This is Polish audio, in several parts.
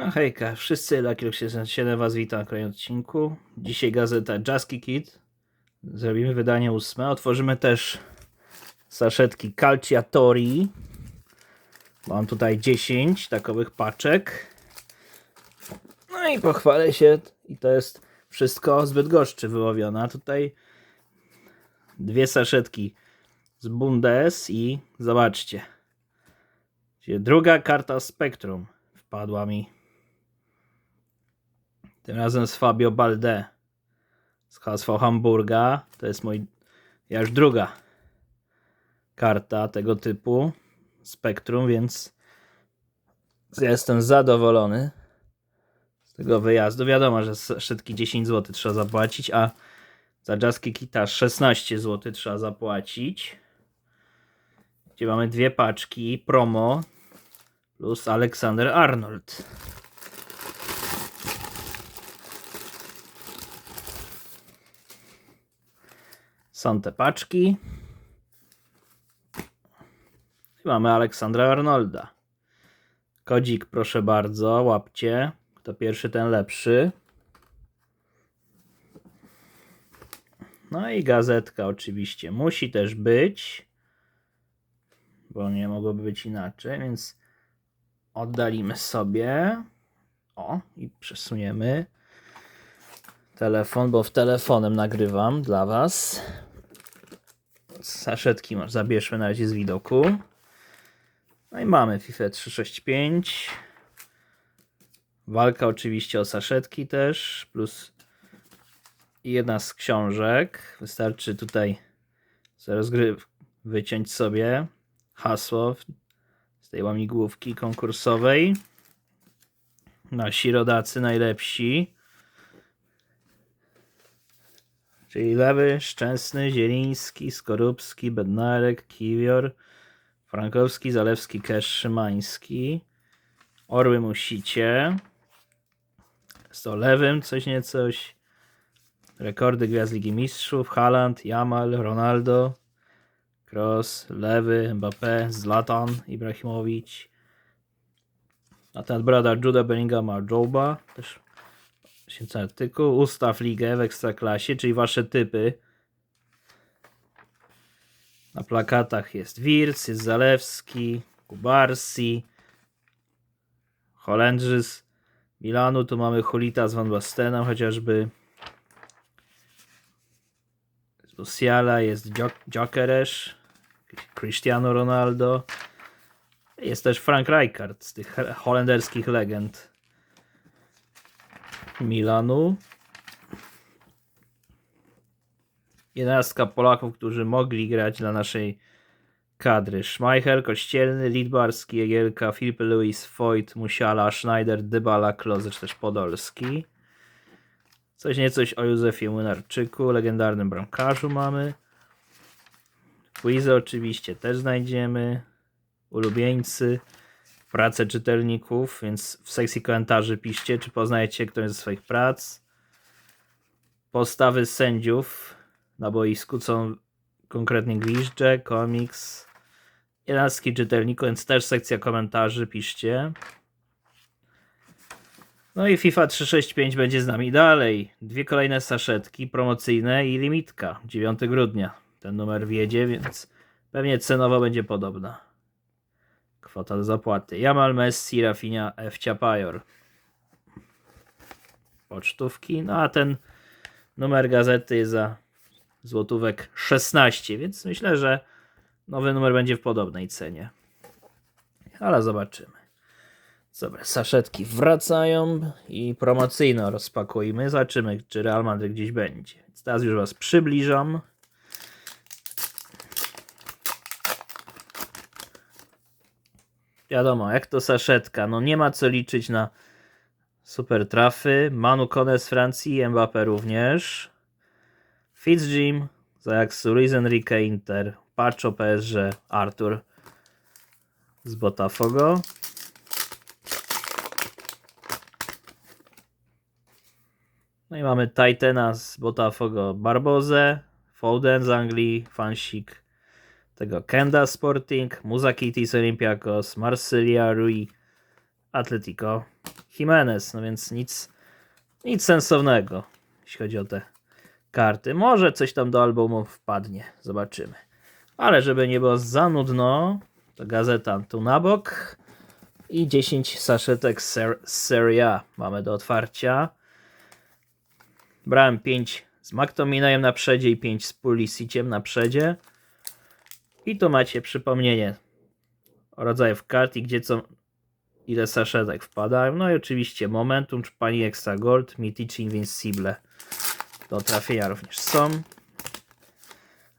No hejka, wszyscy Lucky 67 Was witam na kolejnym odcinku. Dzisiaj gazeta Jaski Kid. Zrobimy wydanie ósme. Otworzymy też saszetki Calciatori. Mam tutaj 10 takowych paczek. No i pochwalę się. I to jest wszystko zbyt goszczy wyłowiona. Tutaj dwie saszetki z Bundes i zobaczcie. Druga karta Spectrum wpadła mi. Tym razem z Fabio Balde z HSV Hamburga. To jest mój, ja już druga karta tego typu Spektrum, więc jestem zadowolony z tego wyjazdu. Wiadomo, że szybki 10 zł trzeba zapłacić, a za Jaski Kita 16 zł trzeba zapłacić. Gdzie mamy dwie paczki promo plus Aleksander Arnold. Są te paczki. I mamy Aleksandra Arnolda. Kodzik, proszę bardzo, łapcie. Kto pierwszy, ten lepszy. No i gazetka oczywiście musi też być, bo nie mogłoby być inaczej, więc oddalimy sobie. O, i przesuniemy telefon, bo w telefonem nagrywam dla Was. Saszetki masz, zabierzmy na razie z widoku. No i mamy FIFA 365. Walka oczywiście o saszetki też, plus jedna z książek. Wystarczy tutaj z rozgryw wyciąć sobie hasło z tej łamigłówki konkursowej. Nasi rodacy najlepsi. Czyli Lewy, Szczęsny, Zieliński, Skorupski, Bednarek, Kiwior, Frankowski, Zalewski, Kesz, Szymański. Orły musicie. Z to lewym coś niecoś. Rekordy Gwiazd Ligi Mistrzów. Haaland, Jamal, Ronaldo, Kroos, Lewy, Mbappé, Zlatan, Ibrahimowicz. A ten brada Juda Bellinghama, Joba. Też Święcony artykuł. Ustaw ligę w ekstraklasie, czyli wasze typy. Na plakatach jest Wirc, jest Zalewski, Kubarsi, Holendrzy z Milanu. Tu mamy Hulita z Van Bastenem chociażby. Z Musiala jest Jokeresz, Cristiano Ronaldo. Jest też Frank Rijkaard z tych holenderskich legend. Milanu. Jedenastka Polaków, którzy mogli grać dla naszej kadry. Schmeichel, Kościelny, Lidbarski, Jagielka, Filip Louis, Foyt, Musiala, Schneider, Dybala, Kloze, czy też Podolski. Coś niecoś o Józefie Młynarczyku, legendarnym bramkarzu mamy. Quizy oczywiście też znajdziemy. Ulubieńcy pracę czytelników, więc w sekcji komentarzy piszcie, czy poznajecie którąś ze swoich prac. Postawy sędziów na boisku, co konkretnie gwizdże, komiks, jedenastki czytelników, więc też sekcja komentarzy piszcie. No i FIFA 365 będzie z nami dalej. Dwie kolejne saszetki promocyjne i limitka. 9 grudnia. Ten numer wjedzie, więc pewnie cenowo będzie podobna kwota zapłaty. Jamal Messi, Rafinha, F. Ciapajor. Pocztówki. No a ten numer gazety za złotówek 16, więc myślę, że nowy numer będzie w podobnej cenie. Ale zobaczymy. Dobra, saszetki wracają i promocyjno rozpakujmy. Zobaczymy, czy Real Madrid gdzieś będzie. Teraz już Was przybliżam. Wiadomo, jak to saszetka. No nie ma co liczyć na super trafy. Manu Kone z Francji, Mbappé również. Fitzjim z Luis Enrique Inter, Pacho PSG, Artur z Botafogo. No i mamy Titana z Botafogo, Barbozę, Foden z Anglii, Fansik tego Kenda Sporting, Muzakitis Olympiakos, Marsylia, Rui, Atletico Jimenez, no więc nic, nic sensownego, jeśli chodzi o te karty. Może coś tam do albumu wpadnie, zobaczymy. Ale żeby nie było za nudno, to gazeta tu na bok i 10 saszetek ser z Serie A mamy do otwarcia. Brałem 5 z McTominayem na przedzie i 5 z Pulisiciem na przedzie. I tu macie przypomnienie o rodzajach kart i gdzie co, ile saszetek wpadają. No i oczywiście Momentum, Pani Extra Gold, Mythic Invincible. Do trafienia również są.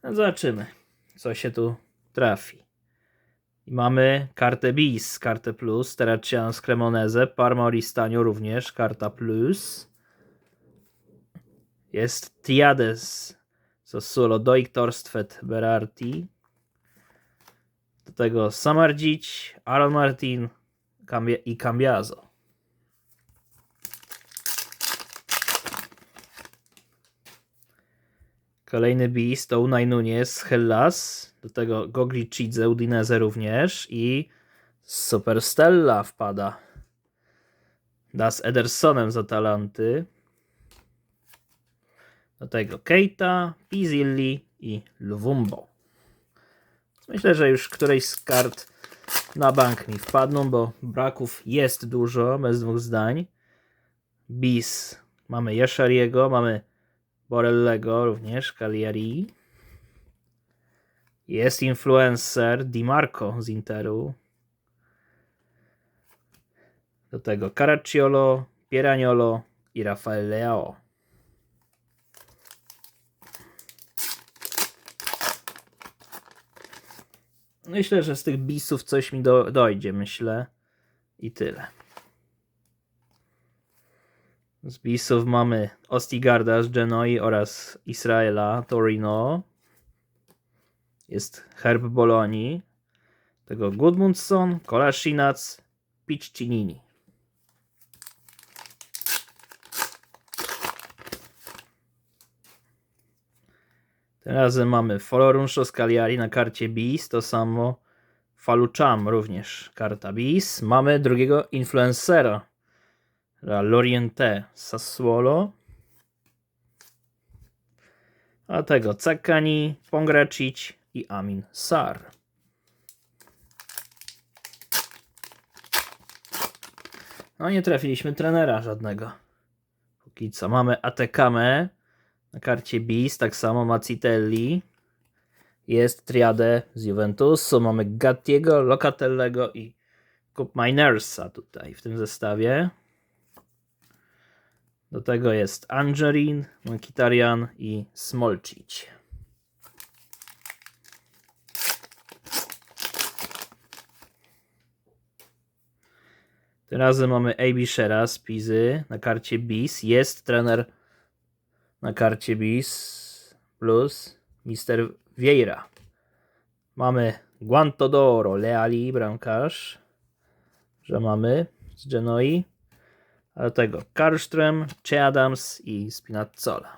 No zobaczymy, co się tu trafi. I mamy kartę bis, kartę plus, Terracian z Parma Oristanio również, karta plus. Jest Tiades Sassuolo, Doik Torstvet Berarti. Do tego Samardzic, Aaron Martin i Cambiazo. Kolejny to Unai Nunez, Hellas. Do tego Gogli Chidze, Udinese również. I Superstella wpada. Das Edersonem z Atalanty. Do tego Keita, Pizilli i Lwumbo. Myślę, że już którejś z kart na bank mi wpadną, bo braków jest dużo, bez dwóch zdań. Bis. Mamy Jeszariego, mamy Borellego również, Cagliari. Jest influencer Di Marco z Interu. Do tego Caracciolo, Pieragnolo i Rafael Leao. Myślę, że z tych bisów coś mi do, dojdzie, myślę. I tyle. Z bisów mamy Ostigarda z Genoi oraz Israela Torino. Jest Herb Bologni. Tego Gudmundsson, Kolasinac, Piccinini. Tym razem mamy Foloruncho z Cagliari na karcie bis, to samo Falucham również karta bis. Mamy drugiego influencera, Loriente Sassuolo. A tego Cakani, Pongracic i Amin Sar. No nie trafiliśmy trenera żadnego. Póki co mamy Atekame na karcie bis, tak samo Macitelli. Jest triadę z Juventusu. Mamy Gattiego, Locatellego i Cup Minersa tutaj w tym zestawie. Do tego jest Angerin, Mkhitaryan i Smolcic. Tym razem mamy AB Shera z Pizy na karcie bis. Jest trener na karcie bis plus Mister Vieira. Mamy Guanto d'Oro, Leali, bramkarz, że mamy z Genoi. A do tego Karlström, Che Adams i Spinazzola.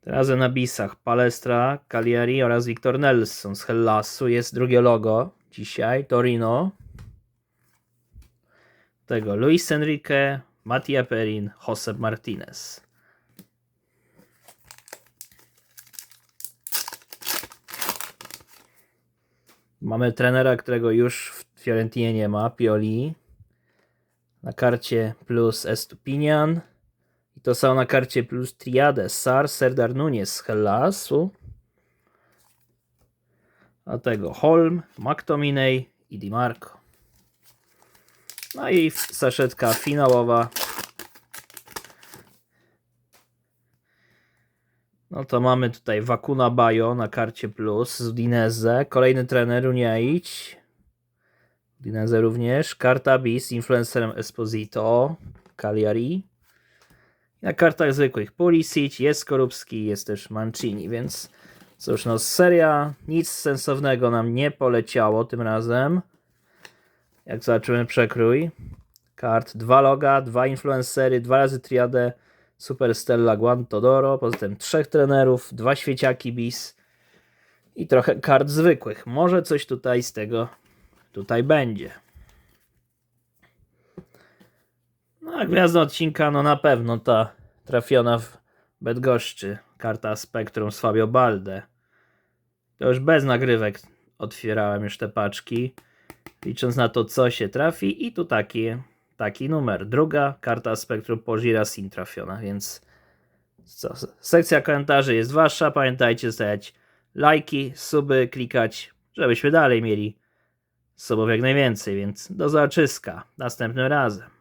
Teraz na bisach Palestra, Cagliari oraz Victor Nelson z Hellasu. Jest drugie logo dzisiaj, Torino. Tego Luis Enrique, Mattia Perin, Josep Martinez. Mamy trenera, którego już w Fiorentinie nie ma, Pioli. Na karcie plus Estupinian. I to są na karcie plus Triade, Sar, Serdar Nunes z Hellasu. A tego Holm, McTominay i Di Marco. No i saszetka finałowa. No to mamy tutaj Wakuna Bayo na karcie plus z Udinese. Kolejny trener Uniaić. Udinese również. Karta bis z influencerem Esposito. Cagliari. Na kartach zwykłych Pulisic, jest Skorupski, jest też Mancini, więc cóż, no seria nic sensownego nam nie poleciało tym razem. Jak zobaczymy przekrój kart, dwa loga, dwa influencery, dwa razy triadę, Super Stella Guantodoro, poza tym trzech trenerów, dwa świeciaki bis I trochę kart zwykłych. Może coś tutaj z tego tutaj będzie. No a gwiazda odcinka, no na pewno ta trafiona w Bydgoszczy. Karta Spektrum z Fabio Balde. To już bez nagrywek otwierałem już te paczki. Licząc na to, co się trafi. I tu taki, taki numer. Druga karta Spektrum Pożira Sin trafiona, więc co, sekcja komentarzy jest wasza. Pamiętajcie zostawiać lajki, suby, klikać, żebyśmy dalej mieli subów jak najwięcej, więc do zobaczyska następnym razem.